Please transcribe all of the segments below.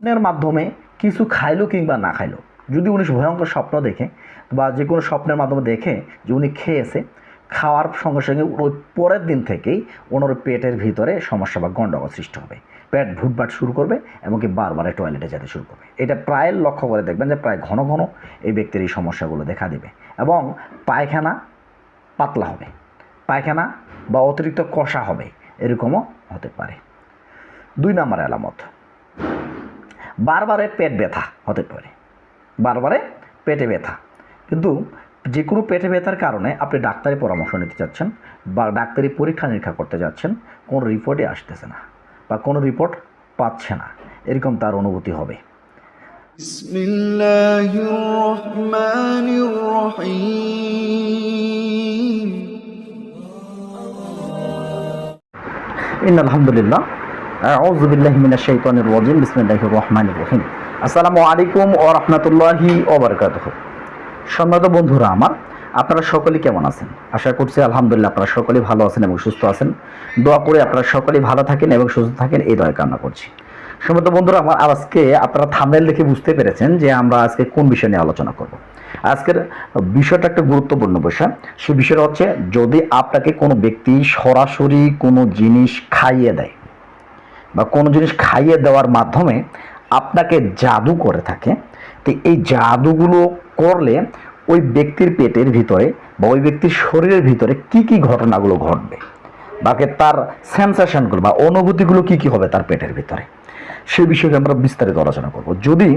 স্বপ্নের মাধ্যমে কিছু খাইলো কিংবা না খাইলো। যদি উনি ভয়ঙ্কর স্বপ্ন দেখে বা যে কোনো স্বপ্নের মাধ্যমে দেখে যে উনি খেয়েছে, খাওয়ার সঙ্গে সঙ্গে ওই পরের দিন থেকেই ওনার পেটের ভিতরে সমস্যা বা গণ্ডগোল সৃষ্টি হবে। পেট ভুটভাট শুরু করবে এমনকি বারবার টয়লেটে যেতে শুরু করবে। এটা প্রায় লক্ষ্য করে দেখবেন যে প্রায় ঘন ঘন এই ব্যক্তির এই সমস্যাগুলো দেখা দেবে এবং পায়খানা পাতলা হবে। পায়খানা বা অতিরিক্ত কষা হবে, এরকমও হতে পারে। দুই নম্বর আলামত। বারবারে পেট ব্যথা হতে পারে। বারবারে পেটে ব্যথা। কিন্তু যে কোনো পেটে ব্যথার কারণে আপনি ডাক্তারি পরামর্শ নিতে যাচ্ছেন বা ডাক্তারি পরীক্ষা নিরীক্ষা করতে যাচ্ছেন কোনো রিপোর্টে আসতেছে না বা কোনো রিপোর্ট পাচ্ছে না। এরকম তার অনুভূতি হবে। ইন আলহামদুলিল্লাহ আলাইকুম বন্ধুরা আমার, আপনারা সকলেই কেমন আছেন? আশা করছি আলহামদুলিল্লাহ আপনারা সকলেই ভালো আছেন এবং সুস্থ আছেন। দোয়া করে আপনারা সকলেই ভালো থাকেন এবং সুস্থ থাকেন, এই দয়া কামনা করছি। সম্মানিত বন্ধুরা আমার, আজকে আপনারা থাম্বনেল দেখে বুঝতে পেরেছেন যে আমরা আজকে কোন বিষয় নিয়ে আলোচনা করব। আজকের বিষয়টা একটা গুরুত্বপূর্ণ বিষয়। সে বিষয়টা হচ্ছে, যদি আপনাকে কোনো ব্যক্তি সরাসরি কোনো জিনিস খাইয়ে দেয় বা কোনো জিনিস খাইয়ে দেওয়ার মাধ্যমে আপনাকে জাদু করে থাকে, তো এই জাদুগুলো করলে ওই ব্যক্তির পেটের ভিতরে বা ওই ব্যক্তির শরীরের ভিতরে কি কি ঘটনাগুলো ঘটবে বাকি তার সেন্সেশনগুলো বা অনুভূতিগুলো কি কি হবে তার পেটের ভিতরে? সে বিষয়ে আমরা বিস্তারিত আলোচনা করব। যদি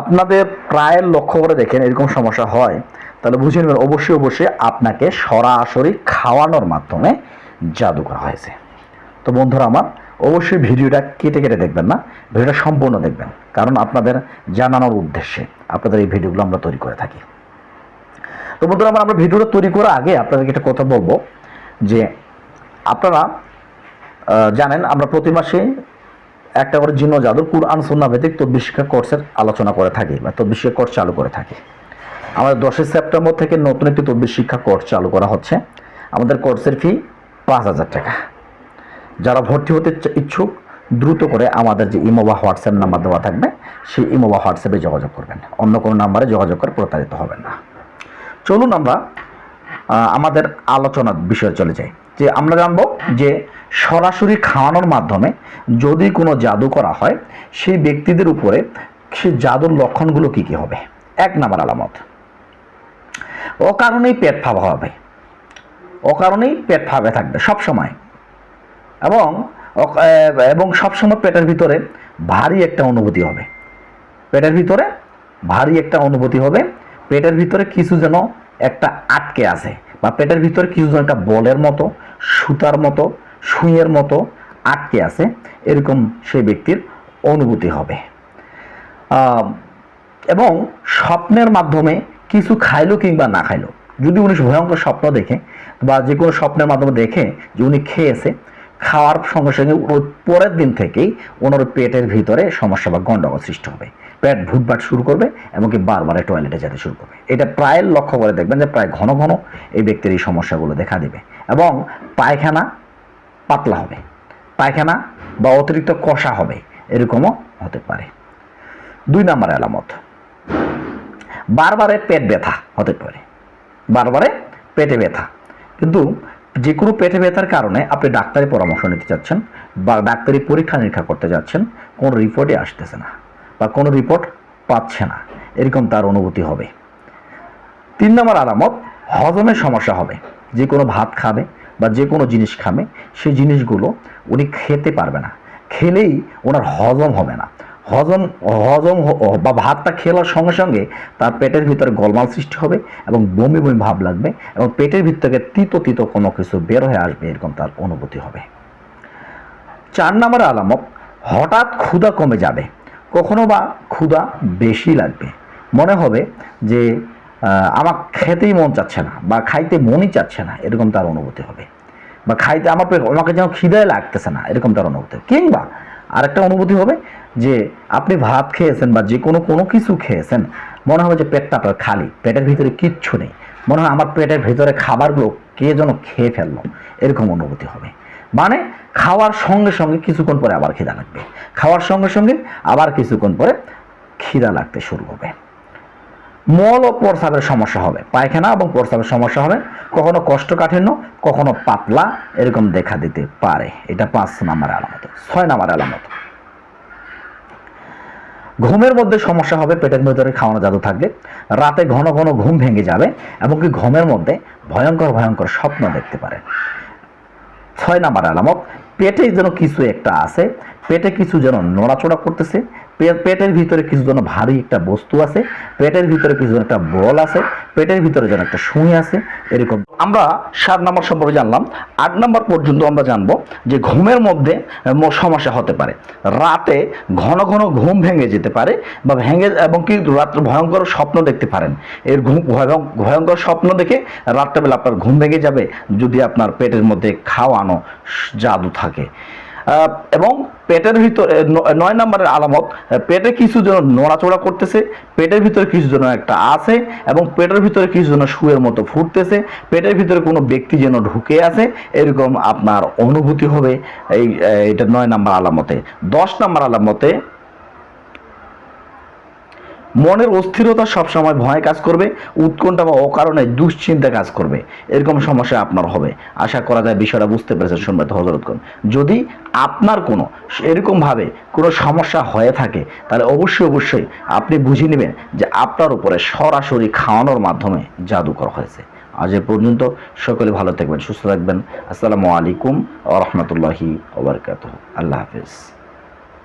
আপনাদের প্রায় লক্ষ্য করে দেখেন এরকম সমস্যা হয়, তাহলে বুঝে নেবেন অবশ্যই অবশ্যই আপনাকে সরাসরি খাওয়ানোর মাধ্যমে জাদু করা হয়েছে। তো বন্ধুরা আমার অবশ্যই ভিডিওটা কেটে কেটে দেখবেন না, ভিডিওটা সম্পূর্ণ দেখবেন। কারণ আপনাদের জানানোর উদ্দেশ্যে আপনাদের এই ভিডিওগুলো আমরা তৈরি করে থাকি। তো বন্ধুরা, আমার আমরা ভিডিওটা তৈরি করার আগে আপনাদেরকে একটা কথা বলব যে আপনারা জানেন আমরা প্রতি মাসে একটা করে জিন্ন জাদুর কুরআন সুন্না ভিত্তিক তদ্বির শিক্ষা কোর্সের আলোচনা করে থাকি বা তদ্বির শিক্ষা কোর্স চালু করে থাকি। আমাদের দশই সেপ্টেম্বর থেকে নতুন একটি তদ্বির শিক্ষা কোর্স চালু করা হচ্ছে। আমাদের কোর্সের ফি পাঁচ হাজার টাকা। যারা ভর্তি হতে ইচ্ছুক, দ্রুত করে আমাদের যে ইমো বা হোয়াটসঅ্যাপ নাম্বার দেওয়া থাকবে, সেই ইমো বা হোয়াটসঅ্যাপে যোগাযোগ করবেন। অন্য কোনো নাম্বারে যোগাযোগ করে প্রতারিত হবেন না। চলুন আমরা আমাদের আলোচনার বিষয়ে চলে যাই। যে আমরা জানব যে সরাসরি খাওয়ানোর মাধ্যমে যদি কোনো জাদু করা হয়, সেই ব্যক্তিদের উপরে সেই জাদুর লক্ষণগুলো কি কি হবে? এক নাম্বার আলামত। অকারণেই পেট ফাঁপা হবে। অকারণেই পেট ফাঁপে থাকবে সব সময় এবং এবং সবসময় পেটের ভিতরে ভারী একটা অনুভূতি হবে। পেটের ভিতরে ভারী একটা অনুভূতি হবে। পেটের ভিতরে কিছু যেন একটা আটকে আছে বা পেটের ভিতরে কিছু যেন একটা বলের মতো, সুতার মতো, সুইয়ের মতো আটকে আছে, এরকম সেই ব্যক্তির অনুভূতি হবে। এবং স্বপ্নের মাধ্যমে কিছু খাইলো কিংবা না খাইলো। যদি উনি ভয়ঙ্কর স্বপ্ন দেখে বা যে কোনো স্বপ্নের মাধ্যমে দেখে যে উনি খেয়েছে খাওয়ার সঙ্গে সঙ্গে পরের দিন থেকেই ওনার পেটের ভিতরে সমস্যা বা গণ্ডগোল সৃষ্টি হবে। পেট ভুটভাট শুরু করবে এমনকি বারবার টয়লেটে যেতে শুরু করবে। এটা প্রায় লক্ষ্য করে দেখবেন যে প্রায় ঘন ঘন এই ব্যক্তির এই সমস্যাগুলো দেখা দেবে এবং পায়খানা পাতলা হবে। পায়খানা বা অতিরিক্ত কষা হবে, এরকমও হতে পারে। দুই নম্বর আলামত, বারবারে পেট ব্যথা হতে পারে। বারবারে পেটে ব্যথা। কিন্তু যে কোনো পেটে ব্যথার কারণে আপনি ডাক্তারি পরামর্শ নিতে চাচ্ছেন বা ডাক্তারি পরীক্ষা নিরীক্ষা করতে যাচ্ছেন কোনো রিপোর্টই আসতেছে না বা কোনো রিপোর্ট পাচ্ছে না। এরকম তার অনুভূতি হবে। তিন নম্বর আলামত হজমের সমস্যা হবে। যে কোনো ভাত খাবে বা যে কোনো জিনিস খাবে, সেই জিনিসগুলো উনি খেতে পারবে না। খেলেই ওনার হজম হবে না। হজম হজম বা ভাতটা খেলার সঙ্গে সঙ্গে তার পেটের ভিতরে গোলমাল সৃষ্টি হবে এবং বমি বমি ভাব লাগবে এবং পেটের ভিতর থেকে তিতো তিতো কোনো কিছু বের হয়ে আসবে, এরকম তার অনুভূতি হবে। চার নম্বর আলামত, হঠাৎ ক্ষুধা কমে যাবে, কখনো বা ক্ষুধা বেশি লাগবে। মনে হবে যে আমার খেতেই মন চাচ্ছে না বা খাইতে মনই চাচ্ছে না, এরকম তার অনুভূতি হবে। বা খাইতে আমার আমাকে যেন খিদায় লাগতেছে না, এরকম তার অনুভূতি কিংবা আরেকটা অনুভূতি হবে যে আপনি ভাত খেয়েছেন বা যে কোনো কোনো কিছু খেয়েছেন, মনে হবে যে পেটটা আপনার খালি, পেটের ভিতরে কিচ্ছু নেই। মনে হয় আমার পেটের ভিতরে খাবারগুলো কে যেন খেয়ে ফেলল, এরকম অনুভূতি হবে। মানে খাওয়ার সঙ্গে সঙ্গে কিছুক্ষণ পরে আবার খিদা লাগবে। খাওয়ার সঙ্গে সঙ্গে আবার কিছুক্ষণ পরে খিদা লাগতে শুরু হবে। মল ও প্রস্রাবের সমস্যা হবে, পায়খানা এবং প্রস্রাবের সমস্যা হবে, কখনো কোষ্ঠকাঠিন্য কখনো পাতলা, এরকম দেখা দিতে পারে। এটা পাঁচ নাম্বার আলামত, ছয় নাম্বার আলামত। ঘুমের মধ্যে সমস্যা হবে, পেটের ভেতরে খাওয়ানো জাদু থাকবে, রাতে ঘন ঘন ঘুম ভেঙে যাবে এবং কি ঘুমের মধ্যে ভয়ঙ্কর ভয়ঙ্কর স্বপ্ন দেখতে পারে। ছয় নাম্বার আলামত, পেটে যেন কিছু একটা আছে, পেটে কিছু যেন নড়াচড়া করতেছে পেটের ভিতরে কিছু যেন ভারী একটা বস্তু আছে, পেটের ভিতরে কিছু যেন একটা বল আছে, পেটের ভিতরে যেন একটা সুই আছে, এরকম। আমরা সাত নম্বর সম্পর্কে জানলাম, আট নম্বর পর্যন্ত আমরা জানব যে ঘুমের মধ্যে সমস্যা হতে পারে। রাতে ঘন ঘন ঘুম ভেঙে যেতে পারে বা ভেঙে, এবং কি রাত্রে ভয়ঙ্কর স্বপ্ন দেখতে পারেন। এর ঘুম ভয়ঙ্ক- ভয়ঙ্কর স্বপ্ন দেখে রাত্রেবেলা আপনার ঘুম ভেঙে যাবে যদি আপনার পেটের মধ্যে খাওয়ানো জাদু থাকে। এবং পেটের ভিতরে নয় নম্বরের আলামত পেটে কিছু যেন নড়াচড়া করতেছে, পেটের ভিতরে কিছু যেন একটা আছে এবং পেটের ভিতরে কিছু যেন শুয়ের মতো ফুটতেছে, পেটের ভিতরে কোনো ব্যক্তি যেন ঢুকে আছে, এরকম আপনার অনুভূতি হবে এই এটা নয় নম্বর আলামতে। দশ নম্বর আলামতে মনের অস্থিরতা সবসময় ভয় কাজ করবে, উৎকণ্ঠা বা অকারণে দুশ্চিন্তা কাজ করবে। এরকম সমস্যা আপনার হবে। আশা করা যায় বিষয়টা বুঝতে পেরেছেন শুনবে হজরতগণ যদি আপনার কোনো এরকমভাবে কোনো সমস্যা হয়ে থাকে, তাহলে অবশ্যই অবশ্যই আপনি বুঝে নেবেন যে আপনার উপরে সরাসরি খাওয়ানোর মাধ্যমে জাদু করা হয়েছে। আজ এ পর্যন্ত সকলে ভালো থাকবেন, সুস্থ থাকবেন। আসসালামু আলাইকুম আ রহমতুল্লাহি আল্লাহ হাফিজ।